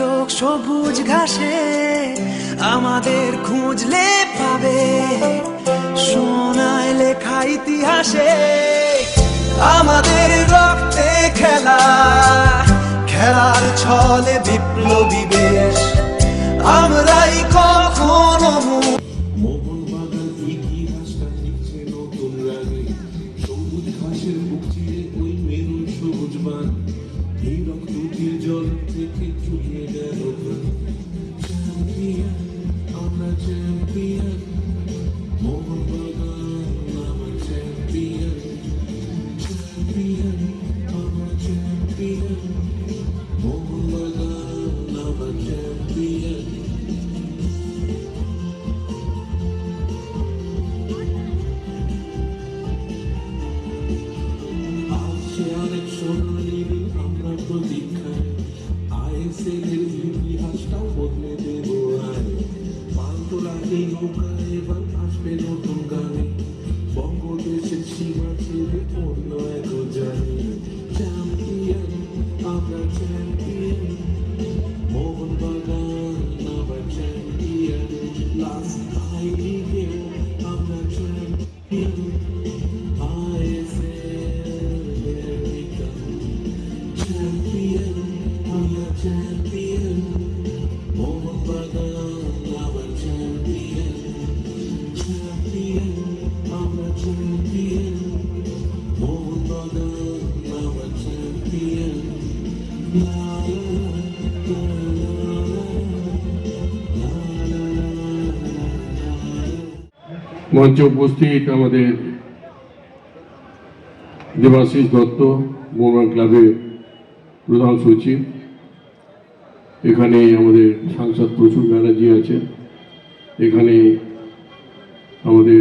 যোগ সবুজ ঘাসে আমাদের খুঁজলে পাবে। সোনায় লেখা ইতিহাসে আমাদের রক্তে খেলা, খেলার ছলে বিপ্লবী বেশ আমরাই কখনো আমরা মঞ্চে উপস্থিত আমাদের দেবাশিস দত্ত মোহন ক্লাবের প্রধান সচিব। এখানে আমাদের সাংসদ প্রচুর ব্যানার্জি আছে এখানে আমাদের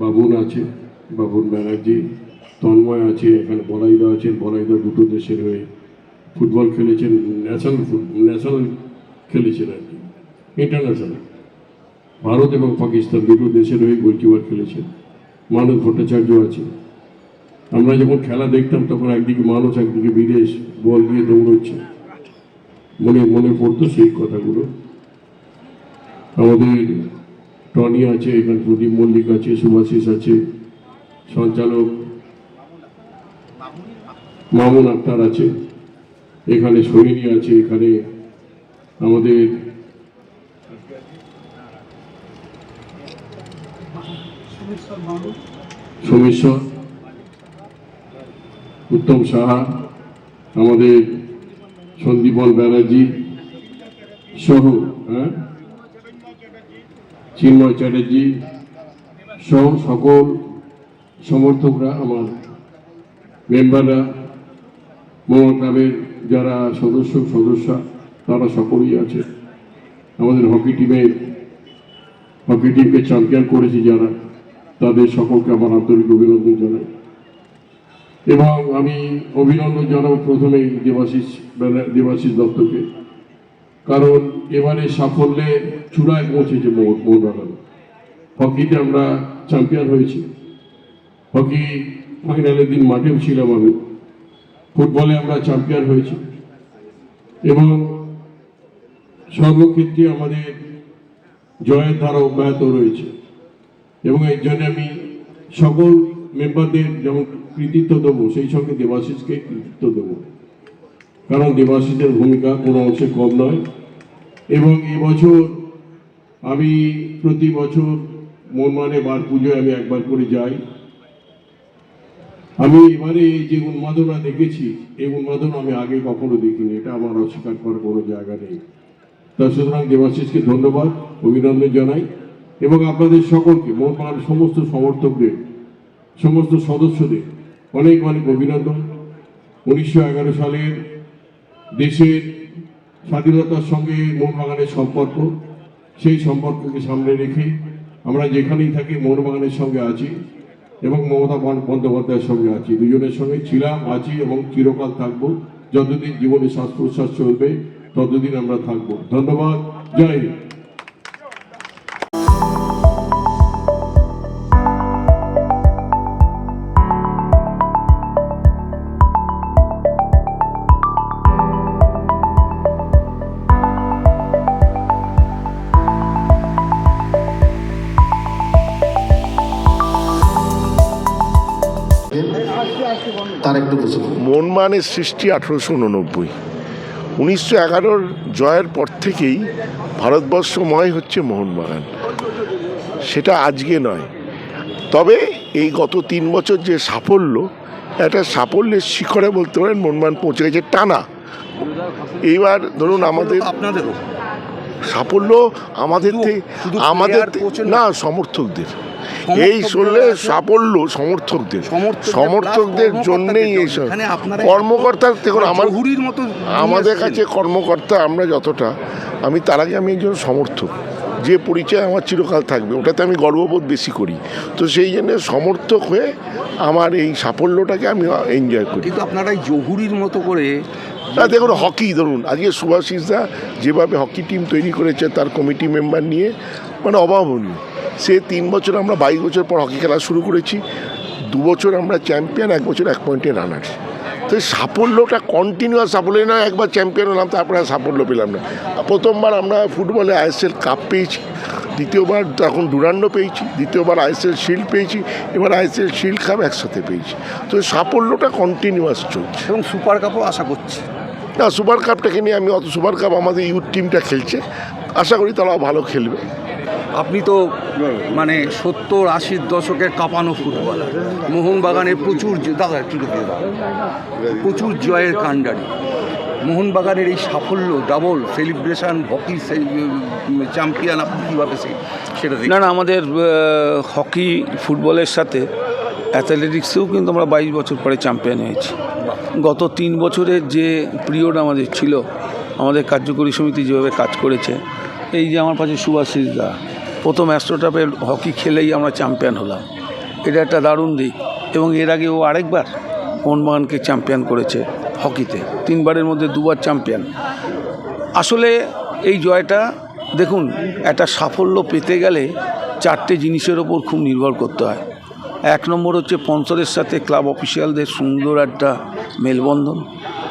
বাবুন আছে, বাবুন ব্যানার্জি। তন্ময় আছে, এখানে বলাইদা আছেন, বলাইদা দুটো দেশের হয়ে ফুটবল খেলেছেন, ন্যাশনাল ন্যাশনাল খেলেছেন আর কি। ইন্টারন্যাশনাল। ভারত এবং পাকিস্তান দুটো দেশের হয়ে গোলকিপার খেলেছেন মানব ভট্টাচার্য আছে। আমরা যখন খেলা দেখতাম, তখন একদিকে মানুষ একদিকে বিদেশ, বল দিয়ে দৌড়চ্ছে। মনে মনে পড়তো সেই কথাগুলো। আমাদের টনি আছে, এখানে প্রদীপ মল্লিক আছে, সুভাষিস আছে, সঞ্চালক মামুন আক্তার আছে। এখানে সৈনী আছে, এখানে আমাদের সোমেশ্বর উত্তম সাহা, আমাদের সন্দীপন ব্যানার্জি সহ হ্যাঁ? চিন্ময় চ্যাটার্জি সহ সকল সমর্থকরা, আমার মেম্বাররা মোহন ক্লাবের যারা সদস্য, সদস্যা, তারা সকলেই আছে। আমাদের হকি টিমের, হকি টিমকে চ্যাম্পিয়ন করেছি যারা। তাদের সকলকে আমার আন্তরিক অভিনন্দন জানাই। এবং আমি অভিনন্দন জানাব প্রথমেই দেবাশিস দেবাশিস দত্তকে। কারণ এবারে সাফল্যে চূড়ায় পৌঁছেছে মোহন মোহনবাগান হকিতে আমরা চ্যাম্পিয়ন হয়েছি। হকি ফাইনালের দিন মাঠেও ছিলাম আমি। ফুটবলে আমরা চ্যাম্পিয়ন হয়েছি। এবং সর্বক্ষেত্রে আমাদের জয়ের ধারা অব্যাহত রয়েছে। এবং এর জন্য আমি সকল মেম্বারদের যেমন কৃতিত্ব দেবো, সেই সঙ্গে দেবাশিসকে কৃতিত্ব দেবো। কারণ দেবাশিসের ভূমিকা কোনো অংশে কম নয়। এবং এবছর আমি প্রতি বছর মনমানে বার পুজোয় আমি একবার করে যাই। আমি এবারে যে উন্মাদনা দেখেছি, এই উন্মাদনা আমি আগে কখনো দেখিনি, এটা আমার অস্বীকার করার কোনো জায়গা নেই। তা সুতরাং দেবাশিসকে ধন্যবাদ, অভিনন্দন জানাই। এবং আপনাদের সকলকে মোহনবাগান সমস্ত সমর্থকদের, সমস্ত সদস্যদের অনেক অনেক অভিনন্দন। উনিশশো এগারো সালের দেশের স্বাধীনতার সঙ্গে মোহনবাগানের সম্পর্ক, সেই সম্পর্ককে সামনে রেখে আমরা যেখানেই থাকি মোহনবাগানের সঙ্গে আছি এবং মমতা বন্দ- বন্দ্যোপাধ্যায়ের সঙ্গে আছি। দুজনের সঙ্গে ছিলাম, আছি এবং চিরকাল থাকব। যতদিন জীবনে শ্বাস প্রশ্বাস চলবে, ততদিন আমরা থাকব। ধন্যবাদ। জয় হিন্দ। মনমানের সৃষ্টি আঠেরোশো উননব্বই। উনিশশো এগারোর জয়ের পর থেকেই ভারতবর্ষময় হচ্ছে মোহনবাগান। সেটা আজকে নয়। তবে এই গত তিন বছর যে সাফল্য, একটা সাফল্যের শিখরে বলতে পারেন মনমান পৌঁছে গেছে টানা। এইবার ধরুন আমাদের আপনাদেরও। সাফল্য আমাদের আমাদের না সমর্থকদের। এই শুনলে সাফল্য সমর্থকদের। সমর্থকদের জন্যেই জন্য। কর্মকর্তার দেখুন আমার মতো আমাদের কাছে কর্মকর্তা আমরা যতটা আমি তার আগে আমি একজন সমর্থক। যে পরিচয় আমার চিরকাল থাকবে ওটাতে আমি গর্ববোধ বেশি করি। তো সেই জন্য সমর্থক হয়ে আমার এই সাফল্যটাকে আমি এনজয় করি। কিন্তু আপনারা এই জহুরির মতো করে দেখুন, হকি, ধরুন, আজকে সুভাষিস দা যেভাবে হকি টিম তৈরি করেছে, তার কমিটি মেম্বার নিয়ে মানে অভাবনীয়। সে তিন বছর আমরা বাইশ বছর পর হকি খেলা শুরু করেছি, দু বছর আমরা চ্যাম্পিয়ন এক বছর এক পয়েন্টে রানার্স তো সাফল্যটা কন্টিনিউয়াস সাফল্য, না একবার চ্যাম্পিয়ন হলাম, তারপরে সাফল্য পেলাম না। প্রথমবার আমরা ফুটবলে আইএসএল কাপ পেয়েছি, দ্বিতীয়বার তখন ডুরান্ড পেয়েছি, দ্বিতীয়বার আইএসএল শিল্ড পেয়েছি, এবার আইএসএল শিল্ড কাপ একসাথে পেয়েছি। তো সাফল্যটা কন্টিনিউয়াস চলছে। এবং সুপার কাপও আশা করছি। না সুপার কাপটাকে নিয়ে আমি অত সুপার কাপ আমাদের ইউথ টিমটা খেলছে। আশা করি তারাও ভালো খেলবে। আপনি তো মানে সত্তর আশির দশকের কাঁপানো ফুটবলার। মোহনবাগানে প্রচুর দাদা একটু দিয়ে দাও। প্রচুর জয়ের কাণ্ডারি। মোহনবাগানের এই সাফল্য ডাবল সেলিব্রেশন হকি চ্যাম্পিয়ন আপনি কীভাবে সেই- সেটা না না আমাদের হকি ফুটবলের সাথে অ্যাথলেটিক্সেও কিন্তু আমরা বাইশ বছর পরে চ্যাম্পিয়ন হয়েছি। গত তিন বছরের যে পিরিয়ড আমাদের ছিল, আমাদের কার্যকরী সমিতি যেভাবে কাজ করেছে, এই যে আমার পাশে সুভাষিস দা, প্রথম অ্যাস্ট্রোটাপের হকি খেলেই আমরা চ্যাম্পিয়ন হলাম। এটা একটা দারুণ দিক এবং এর আগে ও আরেকবার মোহনবাগানকে চ্যাম্পিয়ন করেছে হকিতে, তিনবারের মধ্যে দুবার চ্যাম্পিয়ন। আসলে এই জয়টা, দেখুন, একটা সাফল্য পেতে গেলে চারটে জিনিসের ওপর খুব নির্ভর করতে হয়। এক নম্বর হচ্ছে পঞ্চরের সাথে ক্লাব অফিসিয়ালদের সুন্দর একটা মেলবন্ধন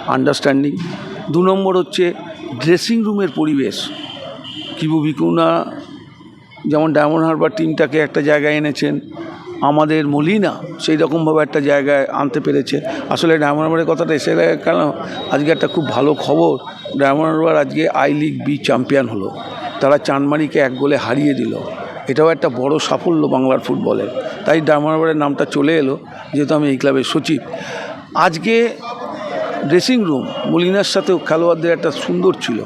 আন্ডারস্ট্যান্ডিং দু নম্বর হচ্ছে ড্রেসিং রুমের পরিবেশ। কিবু ভিকুনা যেমন ডায়মন্ড হারবার টিমটাকে একটা জায়গায় এনেছেন, আমাদের মলিনা সেই রকমভাবে একটা জায়গায় আনতে পেরেছে। আসলে ডায়মন্ড হারবারের কথাটা এসে কেন? আজকে একটা খুব ভালো খবর, ডায়মন্ড হারবার আজকে আই লিগ বি চ্যাম্পিয়ন হলো। তারা চানমারিকে এক গোলে হারিয়ে দিল। এটাও একটা বড় সাফল্য বাংলার ফুটবলের তাই ডায়মন্ড নামটা চলে এলো, যেহেতু আমি এই ক্লাবের সচিব। আজকে ড্রেসিং রুম মলিনার সাথেও খেলোয়াড়দের একটা সুন্দর ছিল।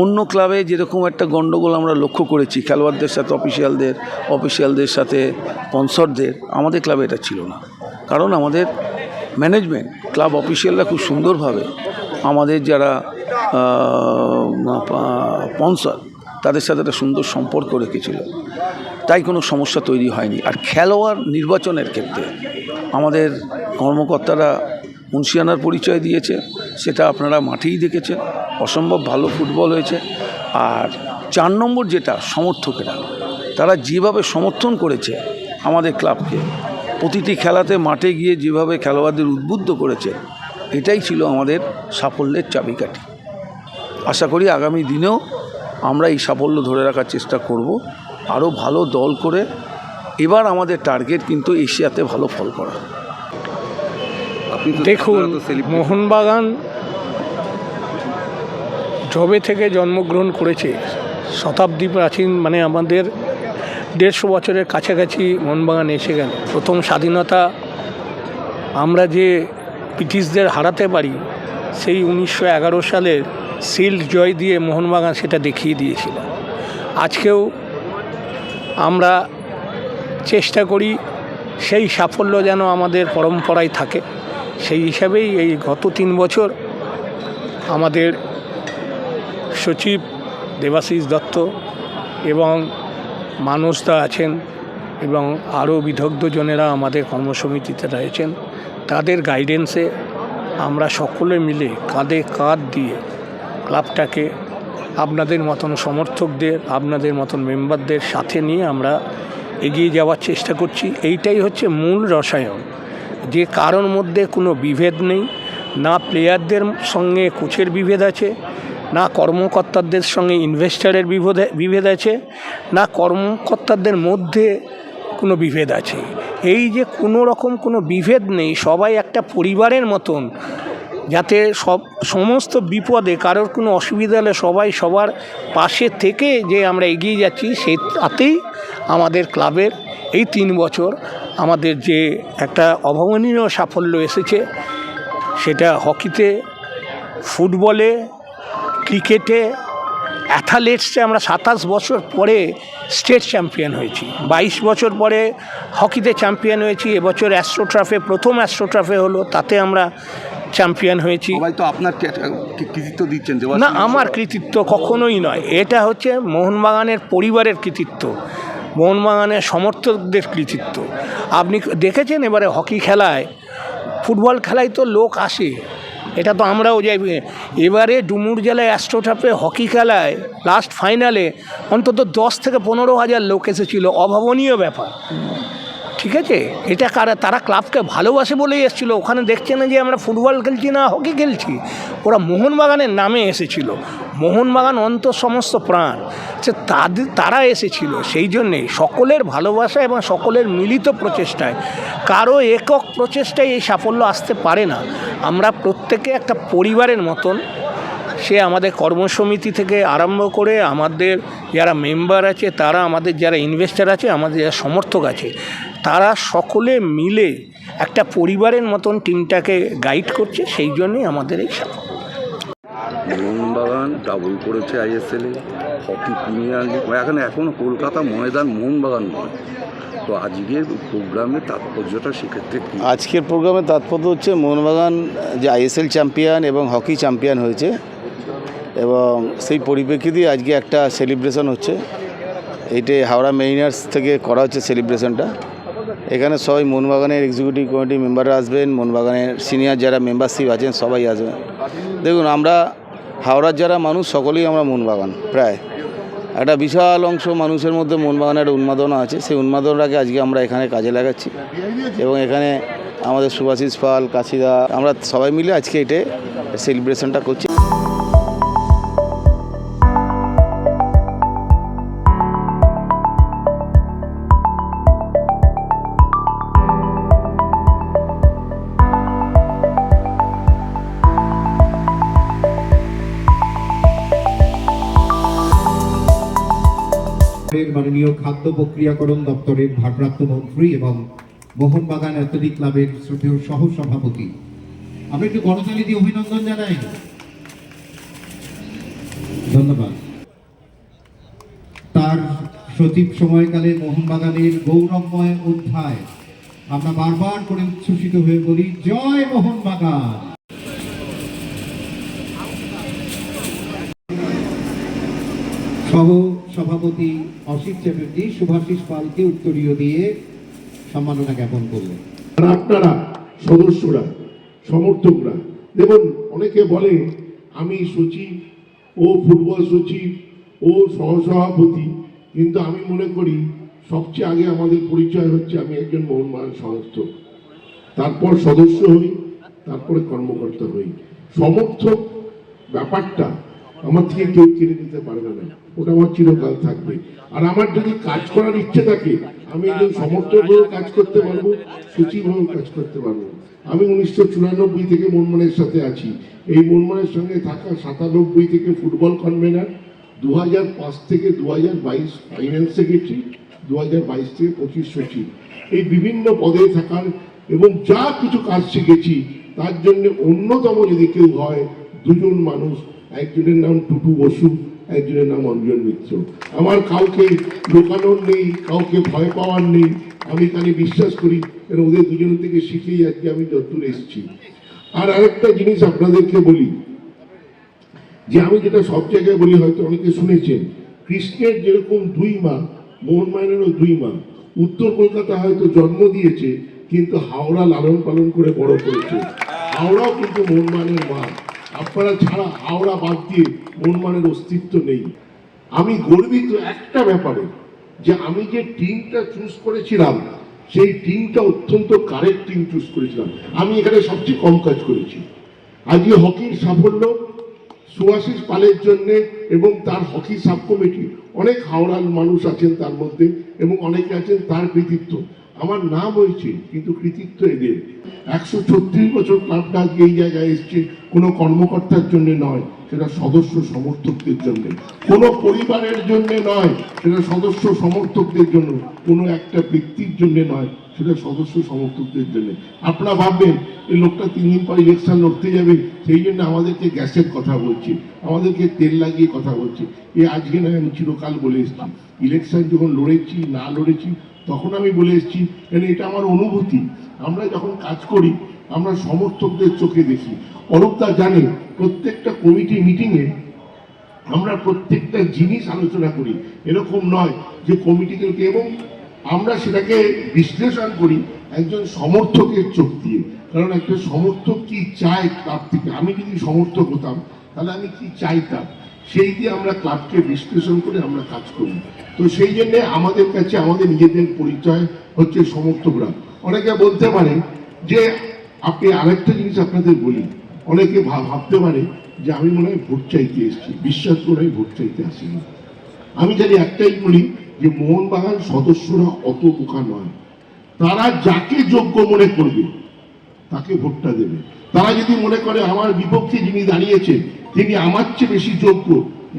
অন্য ক্লাবে যেরকম একটা গণ্ডগোল আমরা লক্ষ্য করেছি, খেলোয়াড়দের সাথে অফিসিয়ালদের অফিসিয়ালদের সাথে স্পন্সরদের আমাদের ক্লাবে এটা ছিল না। কারণ আমাদের ম্যানেজমেন্ট ক্লাব অফিসিয়ালরা খুব সুন্দরভাবে আমাদের যারা স্পন্সর তাদের সাথে একটা সুন্দর সম্পর্ক রেখেছিল। তাই কোনো সমস্যা তৈরি হয়নি। আর খেলোয়াড় নির্বাচনের ক্ষেত্রে আমাদের কর্মকর্তারা মুন্সিয়ানার পরিচয় দিয়েছে, সেটা আপনারা মাঠেই দেখেছেন। অসম্ভব ভালো ফুটবল হয়েছে। আর চার নম্বর যেটা, সমর্থকেরা। তারা যেভাবে সমর্থন করেছে আমাদের ক্লাবকে, প্রতিটি খেলাতে মাঠে গিয়ে যেভাবে খেলোয়াড়দের উদ্বুদ্ধ করেছে, এটাই ছিল আমাদের সাফল্যের চাবিকাঠি। আশা করি আগামী দিনেও আমরা এই সাফল্য ধরে রাখার চেষ্টা করব। আরও ভালো দল করে এবার আমাদের টার্গেট কিন্তু এশিয়াতে ভালো ফল করা। দেখুন মোহনবাগান যবে থেকে জন্মগ্রহণ করেছে শতাব্দী প্রাচীন মানে আমাদের দেড়শো বছরের কাছাকাছি মোহনবাগান এসে গেল। প্রথম স্বাধীনতা আমরা যে ব্রিটিশদের হারাতে পারি সেই উনিশশো এগারো সালের সিল্ড জয় দিয়ে মোহনবাগান সেটা দেখিয়ে দিয়েছিল। আজকেও আমরা চেষ্টা করি সেই সাফল্য যেন আমাদের পরম্পরায় থাকে। সেই হিসাবেই এই গত তিন বছর আমাদের সচিব দেবাশিস দত্ত এবং মানসদা আছেন এবং আরও বিদগ্ধজনেরা আমাদের কর্মসমিতিতে রয়েছেন। তাদের গাইডেন্সে আমরা সকলে মিলে কাঁধে কাঁধ দিয়ে ক্লাবটাকে আপনাদের মতন সমর্থকদের, আপনাদের মতন মেম্বারদের সাথে নিয়ে আমরা এগিয়ে যাওয়ার চেষ্টা করছি। এইটাই হচ্ছে মূল রসায়ন। যে কারোর মধ্যে কোনো বিভেদ নেই, না প্লেয়ারদের সঙ্গে কোচের বিভেদ আছে, না কর্মকর্তাদের সঙ্গে ইনভেস্টারের বিভেদ বিভেদ আছে, না কর্মকর্তাদের মধ্যে কোনো বিভেদ আছে। এই যে কোনো রকম কোনো বিভেদ নেই, সবাই একটা পরিবারের মতন যাতে সব, সমস্ত বিপদে কারোর কোনো অসুবিধা হলে সবাই সবার পাশে থেকে যে আমরা এগিয়ে যাচ্ছি সেই তাতেই আমাদের ক্লাবের এই তিন বছর আমাদের যে একটা অভাবনীয় সাফল্য এসেছে, সেটা হকিতে, ফুটবলে, ক্রিকেটে, অ্যাথালেটসে আমরা সাতাশ বছর পরে স্টেট চ্যাম্পিয়ন হয়েছি। বাইশ বছর পরে হকিতে চ্যাম্পিয়ন হয়েছি, এবছর অ্যাস্ট্রোট্রাফে প্রথম অ্যাস্ট্রোট্রাফে হলো, তাতে আমরা চ্যাম্পিয়ন হয়েছি। সবাই তো আপনার কৃতিত্ব দিচ্ছেন না আমার কৃতিত্ব কখনোই নয়। এটা হচ্ছে মোহনবাগানের পরিবারের কৃতিত্ব। মোহনবাগানের সমর্থকদের কৃতিত্ব। আপনি দেখেছেন এবারে হকি খেলায়? ফুটবল খেলায় তো লোক আসে। এটা তো আমরাও যাই। এবারে ডুমুর জেলায় অ্যাস্ট্রোটাপে হকি খেলায় লাস্ট ফাইনালে অন্তত দশ থেকে পনেরো হাজার লোক এসেছিল। অভাবনীয় ব্যাপার। ঠিক আছে? এটা কারা, তারা ক্লাবকে ভালোবাসে বলেই এসেছিল। ওখানে দেখছে না যে আমরা ফুটবল খেলছি না হকি খেলছি? ওরা মোহনবাগানের নামে এসেছিল। মোহনবাগান অন্ত সমস্ত প্রাণ। সে তাদের তারা এসেছিল সেই জন্যে সকলের ভালোবাসা এবং সকলের মিলিত প্রচেষ্টায়। কারও একক প্রচেষ্টায় এই সাফল্য আসতে পারে না। আমরা প্রত্যেকে একটা পরিবারের মতন। সে আমাদের কর্মসমিতি থেকে আরম্ভ করে আমাদের যারা মেম্বার আছে, তারা আমাদের যারা ইনভেস্টার আছে, আমাদের যারা সমর্থক আছে তারা সকলে মিলে একটা পরিবারের মতন টিমটাকে গাইড করছে সেই জন্যই আমাদের এই সাফল্য। মোহনবাগান ডাবল করেছে আইএসএলে হকি প্রিমিয়ার লিগ এখন এখনও কলকাতা ময়দান মোহনবাগান নয়। তো আজকের প্রোগ্রামে তাৎপর্যটা সেক্ষেত্রে কী? আজকের প্রোগ্রামের তাৎপর্য হচ্ছে মোহনবাগান যে আইএসএল চ্যাম্পিয়ন এবং হকি চ্যাম্পিয়ন হয়েছে। এবং সেই পরিপ্রেক্ষিতে আজকে একটা সেলিব্রেশন হচ্ছে। এইটা হাওড়া মেইনার্স থেকে করা হচ্ছে সেলিব্রেশনটা এখানে সবাই মোহনবাগানের এক্সিকিউটিভ কমিটি মেম্বাররা আসবেন, মোহনবাগানের সিনিয়র যারা মেম্বারশিপ আছেন সবাই আসবেন। দেখুন, আমরা হাওড়ার যারা মানুষ, সকলেই আমরা মোহনবাগান, প্রায়। একটা বিশাল অংশ মানুষের মধ্যে মোহনবাগানের একটা উন্মাদনা আছে। সেই উন্মাদনাটাকে আজকে আমরা এখানে কাজে লাগাচ্ছি। এবং এখানে আমাদের সুভাষিস পাল, কাশিদা, আমরা সবাই মিলে আজকে এটা সেলিব্রেশনটা করছি। প্রক্রিয়াকরণ দপ্তরের ভারপ্রাপ্ত মন্ত্রী এবং মোহনবাগান অ্যাথলেটিক ক্লাবের শ্রদ্ধেয় সহ সভাপতি আমরা একটু গণতালি দিয়ে অভিনন্দন জানাই। ধন্যবাদ। তার সচিব সময়কালে মোহনবাগানের গৌরবময় অধ্যায় আমরা বারবার করে উচ্ছ্বসিত হয়ে বলি, জয় মোহনবাগান! সহ সভাপতি অসিত চ্যাটার্জি শুভাশিস পালকে উত্তরীয় দিয়ে সম্মাননা জ্ঞাপন করলেন। আপনারা সদস্যরা, সমর্থকরা, দেখুন, অনেকে বলে, আমি সচিব, ও ফুটবল সচিব, ও সহসভাপতি, কিন্তু আমি মনে করি, সবচেয়ে আগে আমাদের পরিচয় হচ্ছে আমি একজন মোহনবাগান সমর্থক তারপর সদস্য হই, তারপরে কর্মকর্তা হই। সমর্থক ব্যাপারটা আমার থেকে কেউ কেড়ে নিতে পারবে না। ওটা আমার চিরকাল থাকবে। আর আমার যদি কাজ করার ইচ্ছে থাকে, আমি একজন সমর্থক হয়েও কাজ করতে পারব, সচিব হয়েও কাজ করতে পারব। আমি উনিশশো চুরানব্বই থেকে মনমনের সাথে আছি। এই মনমনের সঙ্গে থাকা সাতানব্বই থেকে ফুটবল কনভেনার দু হাজার পাঁচ থেকে দু হাজার বাইশ ফাইন্যান্স সেক্রেটারি দু হাজার বাইশ থেকে পঁচিশ সচিব। এই বিভিন্ন পদে থাকার এবং যা কিছু কাজ শিখেছি, তার জন্য অন্যতম যদি কেউ হয়, দুজন মানুষ একজনের নাম টুটু বসু, একজনের নাম অঞ্জন মিত্র। আমার কাউকে লোকানোর নেই, কাউকে ভয় পাওয়ার নেই, আমি তাহলে বিশ্বাস করি কারণ ওদের দুজনের থেকে শিখেই আজকে আমি যতদূর এসেছি। আর আরেকটা জিনিস আপনাদেরকে বলি, যে আমি যেটা সব জায়গায় বলি, হয়তো অনেকে শুনেছেন, কৃষ্ণের যেরকম দুই মা মোহনমায়নেরও দুই মা, উত্তর কলকাতা হয়তো জন্ম দিয়েছে, কিন্তু হাওড়া লালন পালন করে বড় করেছে। হাওড়াও কিন্তু মোহনমায়নের মা। আপনারা ছাড়া হাওড়া বাদ দিয়ে মোহনবাগানের অস্তিত্ব নেই। আমি গর্বিত একটা ব্যাপারে, যে আমি যে টিমটা চুজ করেছিলাম, সেই টিমটা অত্যন্ত কারেক্ট টিম চুজ করেছিলাম। আমি এখানে সবচেয়ে কম কাজ করেছি। আজকে হকির সাফল্য, সুভাষিস পালের জন্য এবং তার হকি সাব কমিটি অনেক হাওড়ার মানুষ আছেন তার মধ্যে এবং অনেকে আছেন তার কৃতিত্ব। আমার নাম হয়েছে, কিন্তু কৃতিত্ব এদের। একশো ছত্রিশ বছর ক্লাবটা আজকে এই জায়গায় এসছে, কোনো কর্মকর্তার জন্য নয়, সেটা সদস্য সমর্থকদের জন্য। কোনো পরিবারের জন্য নয়, সেটা সদস্য সমর্থকদের জন্য। কোনো একটা ব্যক্তির জন্য নয়, সেটা সদস্য সমর্থকদের জন্য। আপনারা ভাববেন, এই লোকটা তিন দিন পর ইলেকশন লড়তে যাবে, সেই জন্য আমাদেরকে গ্যাসের কথা বলছে, আমাদেরকে তেল লাগিয়ে কথা বলছে। এ আজকে নয়, আমি চিরকাল বলে এসেছি। ইলেকশন যখন লড়েছি, না লড়েছি তখন আমি বলে এসেছি কেন এটা আমার অনুভূতি। আমরা যখন কাজ করি, আমরা সমর্থকদের চোখে দেখি। অরূপদা জানে, প্রত্যেকটা কমিটি মিটিংয়ে আমরা প্রত্যেকটা জিনিস আলোচনা করি। এরকম নয় যে কমিটিগুলোকে এবং আমরা সেটাকে বিশ্লেষণ করি একজন সমর্থকের চোখ দিয়ে। কারণ একটা সমর্থক কি চায় তার থেকে? আমি যদি সমর্থক হতাম, তাহলে আমি কি চাইতাম? সেই দিয়ে আমরা ক্লাবকে বিশ্লেষণ করে আমরা কাজ করি। তো সেই জন্য আমাদের কাছে, আমাদের নিজেদের পরিচয় হচ্ছে সমর্থকরা অনেকে বলতে পারে যে, আপনি আরেকটা জিনিস আপনাদের বলি। অনেকে ভাবতে পারে যে, আমি মনে হয় ভোট চাইতে এসেছি। বিশ্বাস করে আমি ভোট চাইতে আসিনি। আমি জানি একটাই বলি যে, মোহনবাগান সদস্যরা অত বোকা নয়। তারা যাকে যোগ্য মনে করবে, তাকে ভোটটা দেবে। তারা যদি মনে করে আমার বিপক্ষে যিনি দাঁড়িয়েছেন তিনি আমার চেয়ে বেশি যোগ্য,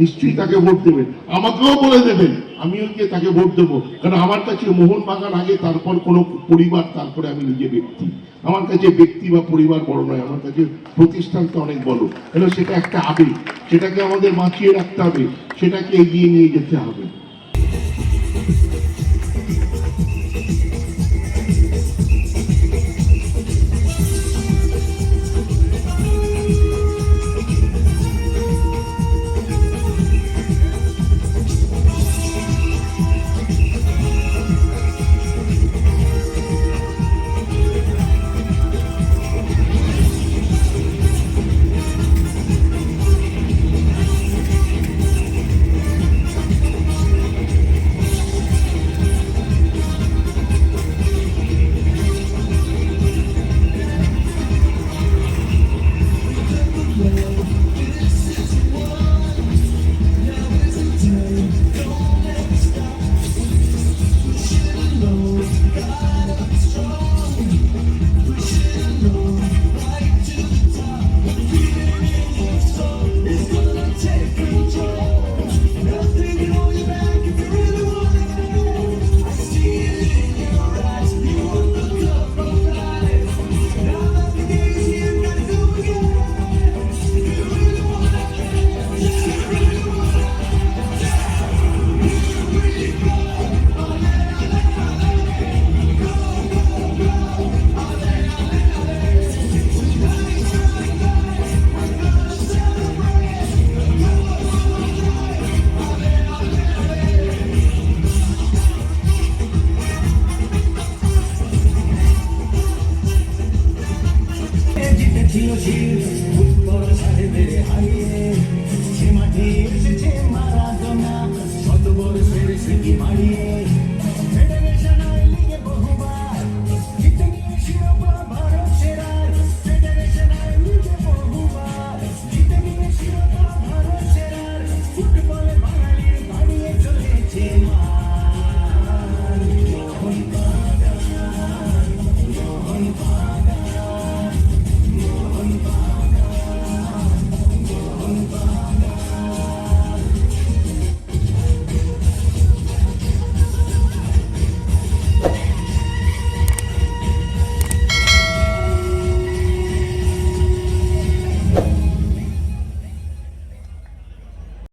নিশ্চয়ই তাকে ভোট দেবেন আমাকেও বলে দেবেন আমিও গিয়ে তাকে ভোট দেবো। কারণ আমার কাছে মোহন বাগান আগে, তারপর কোনো পরিবার, তারপরে আমি নিজে ব্যক্তি। আমার কাছে ব্যক্তি বা পরিবার বড় নয়, আমার কাছে প্রতিষ্ঠান তো অনেক বড়। কেন সেটা একটা আবেগ, সেটাকে আমাদের বাঁচিয়ে রাখতে হবে, সেটাকে এগিয়ে নিয়ে যেতে হবে।